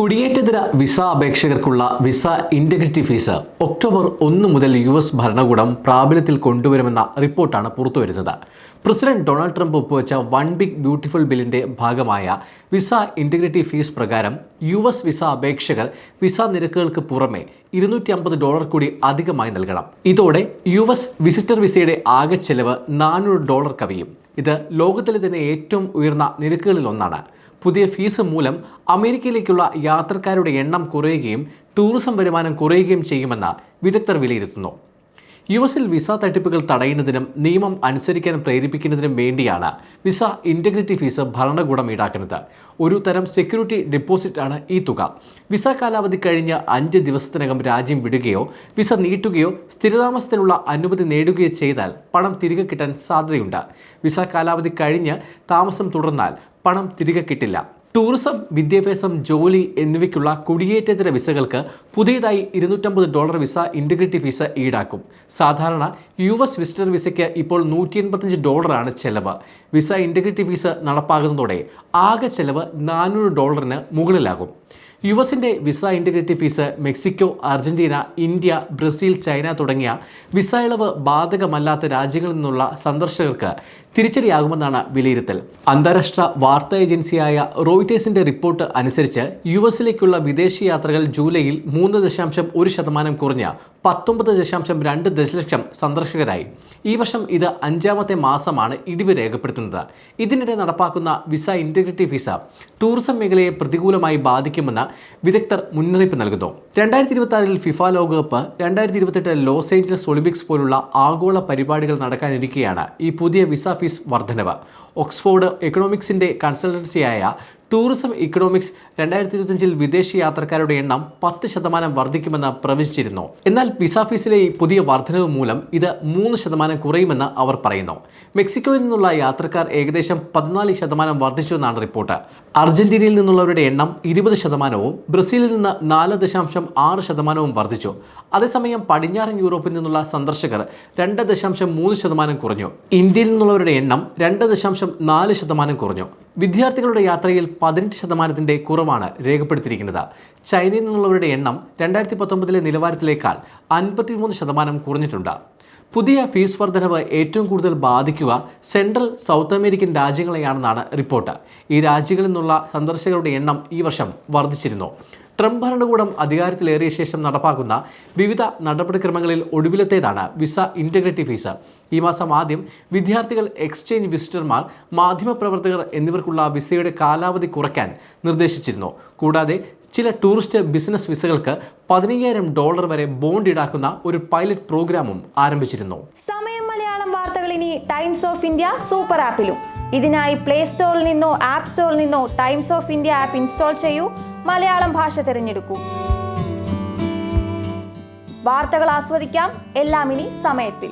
കുടിയേറ്റതര visa അപേക്ഷകർക്കുള്ള visa integrity fee October ഒന്ന് മുതൽ യു എസ് ഭരണകൂടം പ്രാബല്യത്തിൽ കൊണ്ടുവരുമെന്ന റിപ്പോർട്ടാണ് പുറത്തുവരുന്നത്. പ്രസിഡന്റ് ഡൊണാൾഡ് ട്രംപ് ഒപ്പുവെച്ച വൺ ബിഗ് ബ്യൂട്ടിഫുൾ ബില്ലിന്റെ ഭാഗമായ വിസ ഇന്റഗ്രിറ്റി ഫീസ് പ്രകാരം യു എസ് വിസ അപേക്ഷകർ വിസ നിരക്കുകൾക്ക് പുറമെ ഇരുന്നൂറ്റി അമ്പത് ഡോളർ കൂടി അധികമായി നൽകണം. ഇതോടെ യു എസ് വിസിറ്റർ വിസയുടെ ആകെ ചെലവ് നാനൂറ് ഡോളർ കവിയും. ഇത് ലോകത്തിലെ തന്നെ ഏറ്റവും ഉയർന്ന നിരക്കുകളിൽ ഒന്നാണ് പുതിയ ഫീസ് മൂലം അമേരിക്കയിലേക്കുള്ള യാത്രക്കാരുടെ എണ്ണം കുറയുകയും ടൂറിസം വരുമാനം കുറയുകയും ചെയ്യുമെന്ന് വിദഗ്ധർ വിലയിരുത്തുന്നു. യു എസിൽ വിസ തട്ടിപ്പുകൾ തടയുന്നതിനും നിയമം അനുസരിക്കാൻ പ്രേരിപ്പിക്കുന്നതിനും വേണ്ടിയാണ് വിസ ഇന്റഗ്രിറ്റി ഫീസ് ഭരണകൂടം ഈടാക്കുന്നത്. ഒരു തരം സെക്യൂരിറ്റി ഡെപ്പോസിറ്റ് ആണ് ഈ തുക. വിസ കാലാവധി കഴിഞ്ഞ് അഞ്ച് ദിവസത്തിനകം രാജ്യം വിടുകയോ വിസ നീട്ടുകയോ സ്ഥിരതാമസത്തിനുള്ള അനുമതി നേടുകയോ ചെയ്താൽ പണം തിരികെ കിട്ടാൻ സാധ്യതയുണ്ട്. വിസ കാലാവധി കഴിഞ്ഞ് താമസം തുടർന്നാൽ പണം തിരികെ കിട്ടില്ല. ടൂറിസം വിദ്യാഭ്യാസം ജോലി എന്നിവയ്ക്കുള്ള കുടിയേറ്റേതര വിസകൾക്ക് പുതിയതായി ഇരുന്നൂറ്റമ്പത് ഡോളർ വിസ ഇന്റഗ്രിറ്റി വിസ ഈടാക്കും. സാധാരണ യു എസ് വിസിറ്റർ വിസയ്ക്ക് ഇപ്പോൾ നൂറ്റി എൺപത്തഞ്ച് ഡോളറാണ് ചെലവ്. വിസ ഇന്റഗ്രിറ്റി വിസ നടപ്പാകുന്നതോടെ ആകെ ചെലവ് നാനൂറ് ഡോളറിന് മുകളിലാകും. യു എസിന്റെ visa integrity fee Mexico Argentina India Brazil China തുടങ്ങിയ വിസ ഇളവ് ബാധകമല്ലാത്ത രാജ്യങ്ങളിൽ നിന്നുള്ള സന്ദർശകർക്ക് തിരിച്ചടിയാകുമെന്നാണ് വിലയിരുത്തൽ. അന്താരാഷ്ട്ര വാർത്താ ഏജൻസിയായ റോയിറ്റേഴ്സിന്റെ റിപ്പോർട്ട് അനുസരിച്ച് യു എസിലേക്കുള്ള വിദേശ യാത്രകൾ ജൂലൈയിൽ മൂന്ന് ദശാംശം ഒരു ശതമാനം കുറഞ്ഞ പത്തൊമ്പത് ദശാംശം രണ്ട് ദശലക്ഷം സന്ദർശകരായി. ഈ വർഷം ഇത് അഞ്ചാമത്തെ മാസമാണ് ഇടിവ് രേഖപ്പെടുത്തുന്നത്. ഇതിനിടെ നടപ്പാക്കുന്ന വിസ ഇന്റഗ്രിറ്റി വിസ ടൂറിസം മേഖലയെ പ്രതികൂലമായി ബാധിക്കുമെന്ന് വിദഗ്ധർ മുന്നറിയിപ്പ് നൽകുന്നു. രണ്ടായിരത്തി ഇരുപത്തി ആറിൽ ഫിഫ ലോകകപ്പ് രണ്ടായിരത്തി ഇരുപത്തെട്ട് ലോസ് ഏഞ്ചലസ് ഒളിമ്പിക്സ് പോലുള്ള ആഗോള പരിപാടികൾ നടക്കാനിരിക്കെയാണ് ഈ പുതിയ വിസ ഫീസ് വർധനവ്. ഓക്സ്ഫോർഡ് എക്കണോമിക്സിന്റെ കൺസൾട്ടൻസിയായ ടൂറിസം ഇക്കണോമിക്സ് രണ്ടായിരത്തി ഇരുപത്തിയഞ്ചിൽ വിദേശ യാത്രക്കാരുടെ എണ്ണം പത്ത് ശതമാനം വർദ്ധിക്കുമെന്ന് പ്രവചിച്ചിരുന്നു. എന്നാൽ വിസ ഫീസിലെ ഈ പുതിയ വർധനവ് മൂലം ഇത് മൂന്ന് ശതമാനം കുറയുമെന്ന് അവർ പറയുന്നു. മെക്സിക്കോയിൽ നിന്നുള്ള യാത്രക്കാർ ഏകദേശം പതിനാല് ശതമാനം വർദ്ധിച്ചുവെന്നാണ് റിപ്പോർട്ട്. അർജന്റീനയിൽ നിന്നുള്ളവരുടെ എണ്ണം ഇരുപത് ശതമാനവും ബ്രസീലിൽ നിന്ന് നാല് ദശാംശം ആറ് ശതമാനവും വർദ്ധിച്ചു. അതേസമയം പടിഞ്ഞാറൻ യൂറോപ്പിൽ നിന്നുള്ള സന്ദർശകർ രണ്ട് ദശാംശം മൂന്ന് ശതമാനം കുറഞ്ഞു. ഇന്ത്യയിൽ നിന്നുള്ളവരുടെ എണ്ണം രണ്ട് ദശാംശം നാല് ശതമാനം കുറഞ്ഞു. വിദ്യാർത്ഥികളുടെ യാത്രയിൽ പതിനെട്ട് ശതമാനത്തിന്റെ കുറവാണ് രേഖപ്പെടുത്തിയിരിക്കുന്നത്. ചൈനയിൽ നിന്നുള്ളവരുടെ എണ്ണം രണ്ടായിരത്തി പത്തൊമ്പതിലെ നിലവാരത്തിലേക്കാൾ അൻപത്തിമൂന്ന് ശതമാനം കുറഞ്ഞിട്ടുണ്ട്. പുതിയ ഫീസ് വർധനവ് ഏറ്റവും കൂടുതൽ ബാധിക്കുക സെൻട്രൽ സൗത്ത് അമേരിക്കൻ രാജ്യങ്ങളെയാണെന്നാണ് റിപ്പോർട്ട്. ഈ രാജ്യങ്ങളിൽ നിന്നുള്ള സന്ദർശകരുടെ എണ്ണം ഈ വർഷം വർദ്ധിച്ചിരുന്നു. ട്രംപ് ഭരണകൂടം അധികാരത്തിലേറിയ ശേഷം നടപ്പാക്കുന്ന വിവിധ നടപടിക്രമങ്ങളിൽ ഒടുവിലത്തേതാണ് വിസ ഇന്റഗ്രിറ്റി ഫീസ്. ഈ മാസം ആദ്യം വിദ്യാർത്ഥികൾ എക്സ്ചേഞ്ച് വിസിറ്റർമാർ മാധ്യമപ്രവർത്തകർ എന്നിവർക്കുള്ള വിസയുടെ കാലാവധി കുറയ്ക്കാൻ നിർദ്ദേശിച്ചിരുന്നു. കൂടാതെ ചില ടൂറിസ്റ്റ് ബിസിനസ് വിസകൾക്ക് പതിനയ്യായിരം ഡോളർ വരെ ബോണ്ട് ഈടാക്കുന്ന ഒരു പൈലറ്റ് പ്രോഗ്രാമും ആരംഭിച്ചിരുന്നു. സമയം മലയാളം വാർത്തകൾ ഇനി ടൈംസ് ഓഫ് ഇന്ത്യ സൂപ്പർ ആപ്പിലും. ഇതിനായി പ്ലേ സ്റ്റോറിൽ നിന്നോ ആപ്പ് സ്റ്റോറിൽ നിന്നോ Times of India app install ചെയ്യൂ. മലയാളം ഭാഷ തിരഞ്ഞെടുക്കൂ. വാർത്തകൾ ആസ്വദിക്കാം. എല്ലാം ഇനി സമയത്തിൽ.